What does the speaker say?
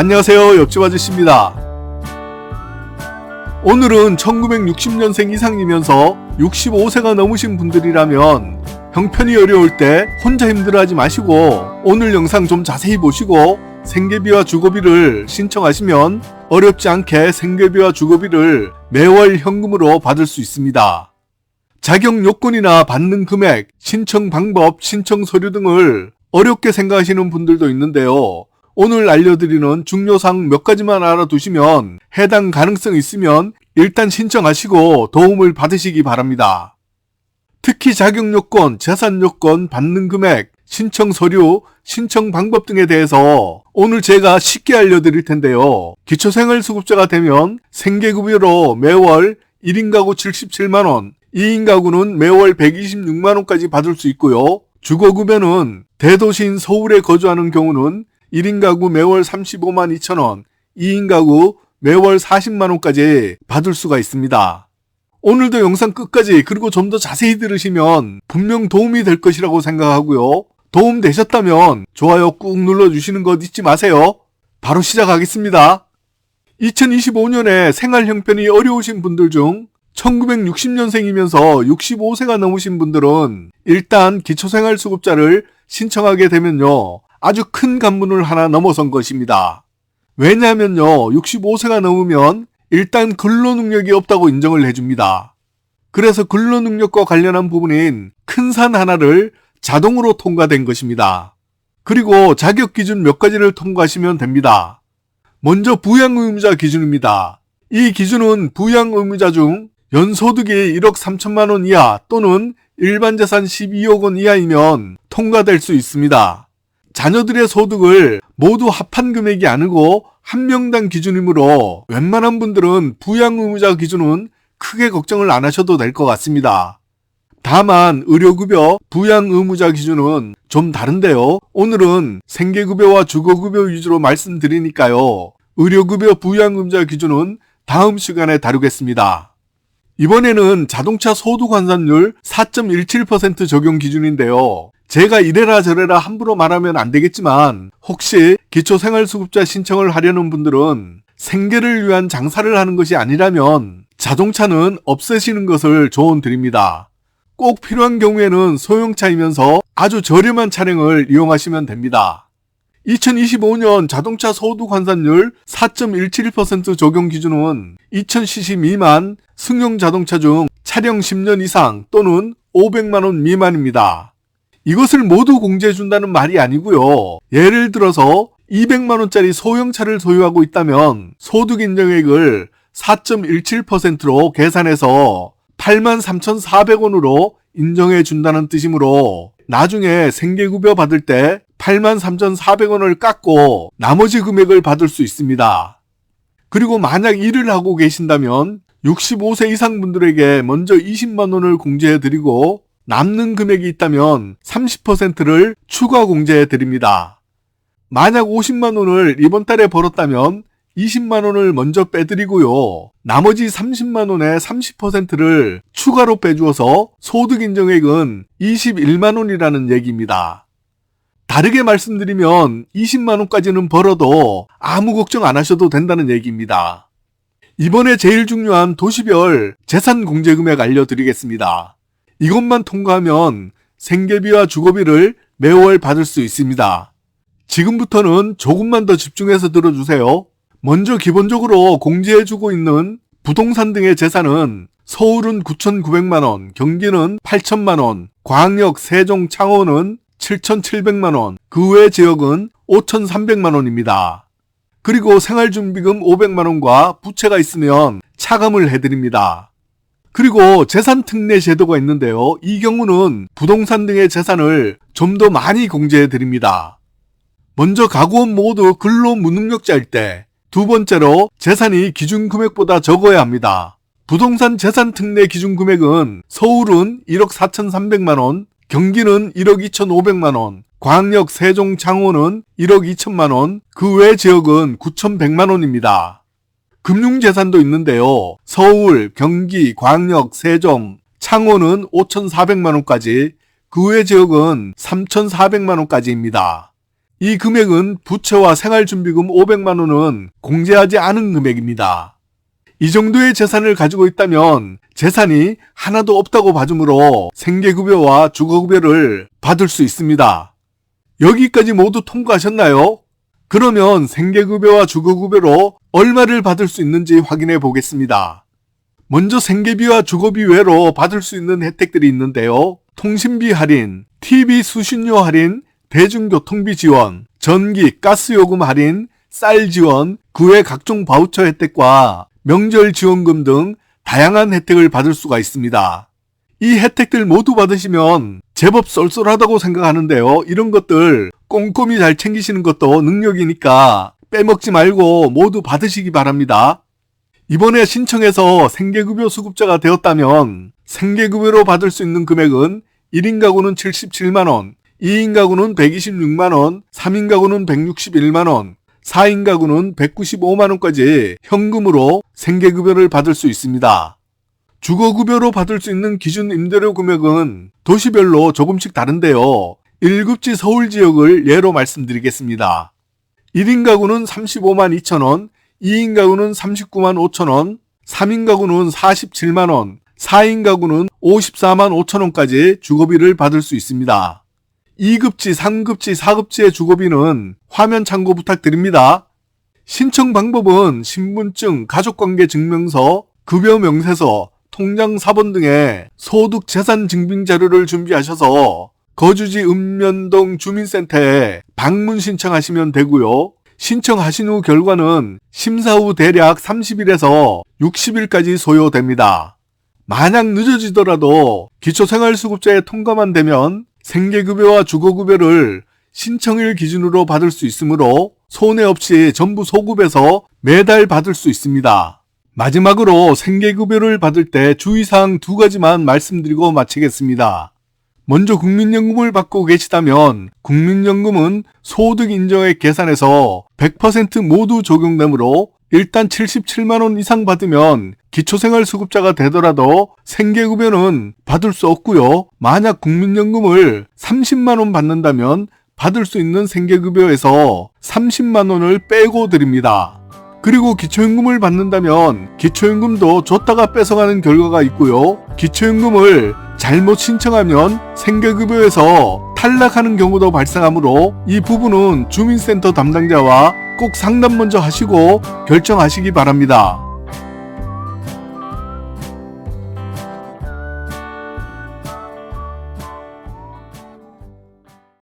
안녕하세요. 옆집 아저씨입니다. 오늘은 1960년생 이상이면서 65세가 넘으신 분들이라면 형편이 어려울 때 혼자 힘들어하지 마시고 오늘 영상 좀 자세히 보시고 생계비와 주거비를 신청하시면 어렵지 않게 생계비와 주거비를 매월 현금으로 받을 수 있습니다. 자격 요건이나 받는 금액, 신청 방법, 신청 서류 등을 어렵게 생각하시는 분들도 있는데요. 오늘 알려드리는 중요사항 몇 가지만 알아두시면 해당 가능성 있으면 일단 신청하시고 도움을 받으시기 바랍니다. 특히 자격 요건, 재산 요건, 받는 금액, 신청 서류, 신청 방법 등에 대해서 오늘 제가 쉽게 알려드릴 텐데요. 기초생활수급자가 되면 생계급여로 매월 1인 가구 77만원, 2인 가구는 매월 126만원까지 받을 수 있고요. 주거급여는 대도시인 서울에 거주하는 경우는 1인 가구 매월 35만 2천 원, 2인 가구 매월 40만 원까지 받을 수가 있습니다. 오늘도 영상 끝까지 그리고 좀 더 자세히 들으시면 분명 도움이 될 것이라고 생각하고요. 도움 되셨다면 좋아요 꾹 눌러주시는 것 잊지 마세요. 바로 시작하겠습니다. 2025년에 생활 형편이 어려우신 분들 중 1960년생이면서 65세가 넘으신 분들은 일단 기초생활수급자를 신청하게 되면요. 아주 큰 관문을 하나 넘어선 것입니다. 왜냐하면요. 65세가 넘으면 일단 근로 능력이 없다고 인정을 해줍니다. 그래서 근로 능력과 관련한 부분인 큰 산 하나를 자동으로 통과된 것입니다. 그리고 자격 기준 몇 가지를 통과하시면 됩니다. 먼저 부양 의무자 기준입니다. 이 기준은 부양 의무자 중 연소득이 1억 3천만 원 이하 또는 일반 재산 12억 원 이하이면 통과될 수 있습니다. 자녀들의 소득을 모두 합한 금액이 아니고 한 명당 기준이므로 웬만한 분들은 부양 의무자 기준은 크게 걱정을 안 하셔도 될 것 같습니다. 다만 의료급여, 부양 의무자 기준은 좀 다른데요. 오늘은 생계급여와 주거급여 위주로 말씀드리니까요. 의료급여, 부양 의무자 기준은 다음 시간에 다루겠습니다. 이번에는 자동차 소득 환산율 4.17% 적용 기준인데요. 제가 이래라 저래라 함부로 말하면 안 되겠지만 혹시 기초생활수급자 신청을 하려는 분들은 생계를 위한 장사를 하는 것이 아니라면 자동차는 없애시는 것을 조언드립니다. 꼭 필요한 경우에는 소형차이면서 아주 저렴한 차량을 이용하시면 됩니다. 2025년 자동차 소득 환산율 4.17% 적용 기준은 2000cc 미만 승용 자동차 중 차량 10년 이상 또는 500만원 미만입니다. 이것을 모두 공제해준다는 말이 아니고요. 예를 들어서 200만원짜리 소형차를 소유하고 있다면 소득 인정액을 4.17%로 계산해서 83,400원으로 인정해 준다는 뜻이므로 나중에 생계급여 받을 때 83,400원을 깎고 나머지 금액을 받을 수 있습니다. 그리고 만약 일을 하고 계신다면 65세 이상 분들에게 먼저 20만 원을 공제해 드리고 남는 금액이 있다면 30%를 추가 공제해 드립니다. 만약 50만 원을 이번 달에 벌었다면 20만 원을 먼저 빼드리고요. 나머지 30만 원의 30%를 추가로 빼주어서 소득 인정액은 21만 원이라는 얘기입니다. 다르게 말씀드리면 20만 원까지는 벌어도 아무 걱정 안 하셔도 된다는 얘기입니다. 이번에 제일 중요한 도시별 재산 공제 금액 알려드리겠습니다. 이것만 통과하면 생계비와 주거비를 매월 받을 수 있습니다. 지금부터는 조금만 더 집중해서 들어주세요. 먼저 기본적으로 공제해주고 있는 부동산 등의 재산은 서울은 9,900만원, 경기는 8천만원, 광역, 세종, 창원은 7,700만원, 그 외 지역은 5,300만원입니다. 그리고 생활준비금 500만원과 부채가 있으면 차감을 해드립니다. 그리고 재산특례 제도가 있는데요. 이 경우는 부동산 등의 재산을 좀 더 많이 공제해 드립니다. 먼저 가구원 모두 근로 무능력자일 때, 두 번째로 재산이 기준 금액보다 적어야 합니다. 부동산 재산 특례 기준 금액은 서울은 1억 4,300만 원, 경기는 1억 2,500만 원, 광역 세종 창원은 1억 2천만 원, 그 외 지역은 9,100만 원입니다. 금융재산도 있는데요. 서울, 경기, 광역, 세종, 창원은 5,400만원까지, 그 외 지역은 3,400만원까지입니다. 이 금액은 부채와 생활준비금 500만 원은 공제하지 않은 금액입니다. 이 정도의 재산을 가지고 있다면 재산이 하나도 없다고 봐주므로 생계급여와 주거급여를 받을 수 있습니다. 여기까지 모두 통과하셨나요? 그러면 생계급여와 주거급여로 얼마를 받을 수 있는지 확인해 보겠습니다. 먼저 생계비와 주거비 외로 받을 수 있는 혜택들이 있는데요. 통신비 할인, TV 수신료 할인, 대중교통비 지원, 전기, 가스요금 할인, 쌀 지원, 그 외 각종 바우처 혜택과 명절 지원금 등 다양한 혜택을 받을 수가 있습니다. 이 혜택들 모두 받으시면 제법 쏠쏠하다고 생각하는데요. 이런 것들 꼼꼼히 잘 챙기시는 것도 능력이니까 빼먹지 말고 모두 받으시기 바랍니다. 이번에 신청해서 생계급여 수급자가 되었다면 생계급여로 받을 수 있는 금액은 1인 가구는 77만원, 2인 가구는 126만원, 3인 가구는 161만원, 4인 가구는 195만원까지 현금으로 생계급여를 받을 수 있습니다. 주거급여로 받을 수 있는 기준 임대료 금액은 도시별로 조금씩 다른데요. 1급지 서울 지역을 예로 말씀드리겠습니다. 1인 가구는 35만 2천 원, 2인 가구는 39만 5천 원, 3인 가구는 47만 원, 4인 가구는 54만 5천 원까지 주거비를 받을 수 있습니다. 2급지, 3급지, 4급지의 주거비는 화면 참고 부탁드립니다. 신청 방법은 신분증, 가족관계 증명서, 급여 명세서, 통장 사본 등의 소득 재산 증빙 자료를 준비하셔서 거주지 읍면동 주민센터에 방문 신청하시면 되고요. 신청하신 후 결과는 심사 후 대략 30일에서 60일까지 소요됩니다. 만약 늦어지더라도 기초생활수급자에 통과만 되면 생계급여와 주거급여를 신청일 기준으로 받을 수 있으므로 손해 없이 전부 소급해서 매달 받을 수 있습니다. 마지막으로 생계급여를 받을 때 주의사항 두 가지만 말씀드리고 마치겠습니다. 먼저 국민연금을 받고 계시다면 국민연금은 소득 인정액 계산에서 100% 모두 적용되므로 일단 77만 원 이상 받으면 기초생활수급자가 되더라도 생계급여는 받을 수 없고요. 만약 국민연금을 30만 원 받는다면 받을 수 있는 생계급여에서 30만 원을 빼고 드립니다. 그리고 기초연금을 받는다면 기초연금도 줬다가 뺏어가는 결과가 있고요. 기초연금을 잘못 신청하면 생계급여에서 탈락하는 경우도 발생하므로 이 부분은 주민센터 담당자와 꼭 상담 먼저 하시고 결정하시기 바랍니다.